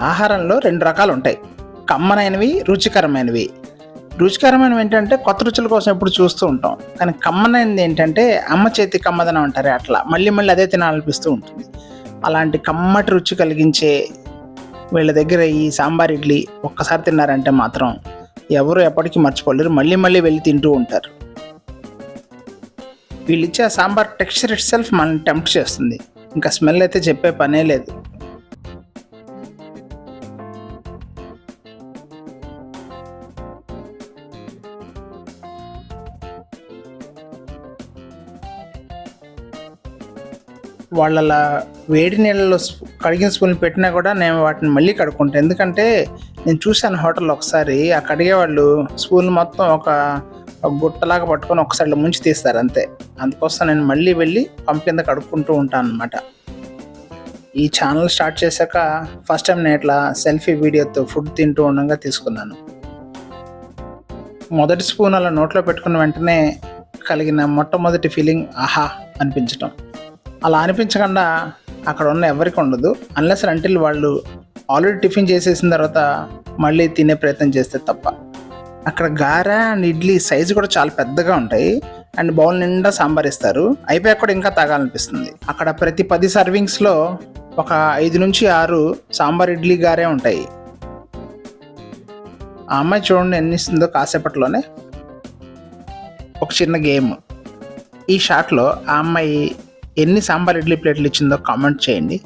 ఆహారంలో రెండు రకాలు ఉంటాయి కమ్మనైనవి రుచికరమైనవి. రుచికరమైనవి ఏంటంటే కొత్త రుచుల కోసం ఎప్పుడు చూస్తూ ఉంటాం. కానీ కమ్మనైనది ఏంటంటే అమ్మ చేతి కమ్మదనం అంటారే అట్లా. మళ్ళీ మళ్ళీ అదే తినాలనిపిస్తూ ఉంటుంది. అలాంటి కమ్మటి రుచి కలిగించే వీళ్ళ దగ్గర ఈ సాంబార్ ఇడ్లీ ఒక్కసారి తిన్నారంటే మాత్రం ఎవరు ఎప్పటికీ మర్చిపోలేరు. మళ్ళీ మళ్ళీ వెళ్ళి తింటూ ఉంటారు. వీళ్ళు ఇచ్చే ఆ సాంబార్ టెక్స్చర్ ఇట్ సెల్ఫ్ మనం టెంప్ట్ చేస్తుంది. ఇంకా స్మెల్ అయితే చెప్పే పనే లేదు. వాళ్ళ వేడి నీళ్ళలో కడిగిన స్పూన్లు పెట్టినా కూడా నేను వాటిని మళ్ళీ కడుక్కుంటాను ఎందుకంటే నేను చూశాను హోటల్లో ఒకసారి ఆ కడిగే వాళ్ళు స్పూన్ మొత్తం ఒక గుట్టలాగా పట్టుకొని ఒకసారి ముంచి తీస్తారు అంతే. అందుకోసం నేను మళ్ళీ వెళ్ళి పంపింద కడుక్కుంటూ ఉంటాను అనమాట ఈ ఛానల్ స్టార్ట్ చేశాక ఫస్ట్ టైం నేను ఇట్లా సెల్ఫీ వీడియోతో ఫుడ్ తింటూ ఉండగా తీసుకున్నాను. మొదటి స్పూన్ అలా నోట్లో పెట్టుకున్న వెంటనే కలిగిన మొట్టమొదటి ఫీలింగ్ ఆహా అనిపించటం. అలా అనిపించకుండా అక్కడ ఉన్న ఎవరికి ఉండదు. అన్లెస్ అంటిల్ వాళ్ళు ఆల్రెడీ టిఫిన్ చేసేసిన తర్వాత మళ్ళీ తినే ప్రయత్నం చేస్తే తప్ప. అక్కడ గారె అండ్ ఇడ్లీ సైజు కూడా చాలా పెద్దగా ఉంటాయి. అండ్ బౌల్ నిండా సాంబార్ ఇస్తారు. అయిపోయాక కూడా ఇంకా తాగాలనిపిస్తుంది. అక్కడ ప్రతి పది సర్వింగ్స్లో ఒక ఐదు నుంచి ఆరు సాంబార్ ఇడ్లీ గారే ఉంటాయి. ఆ అమ్మాయి చూడండి ఎన్ని ఇస్తుందో కాసేపట్లోనే. ఒక చిన్న గేమ్ ఈ షాట్లో ఆ అమ్మాయి ఎన్ని సాంబార్ ఇడ్లీ ప్లేట్లు ఇచ్చిందో కామెంట్ చేయండి.